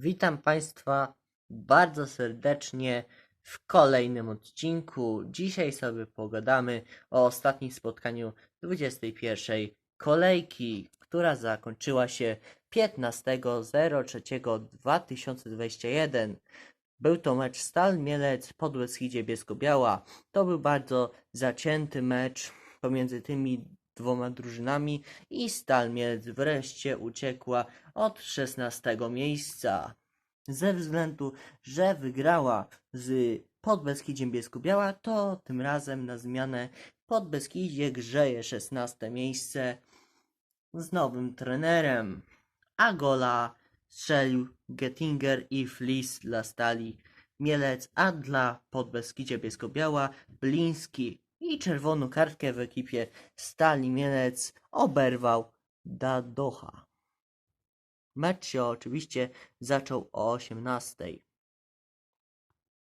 Witam Państwa bardzo serdecznie w kolejnym odcinku. Dzisiaj sobie pogadamy o ostatnim spotkaniu 21 kolejki, która zakończyła się 15.03.2021. Był to mecz Stal Mielec Podbeskidzie Bielsko-Biała. To był bardzo zacięty mecz pomiędzy tymi dwoma drużynami i Stal Mielec wreszcie uciekła od 16 miejsca. Ze względu, że wygrała z Podbeskidziem Bielsko-Biała, to tym razem na zmianę Podbeskidzie grzeje 16 miejsce z nowym trenerem. A gola strzelił Gettinger i Flis dla Stali Mielec, a dla Podbeskidzie Bielsko-Biała Bliński i czerwoną kartkę w ekipie Stali Mielec oberwał Dadocha. Mecz się oczywiście zaczął o 18:00.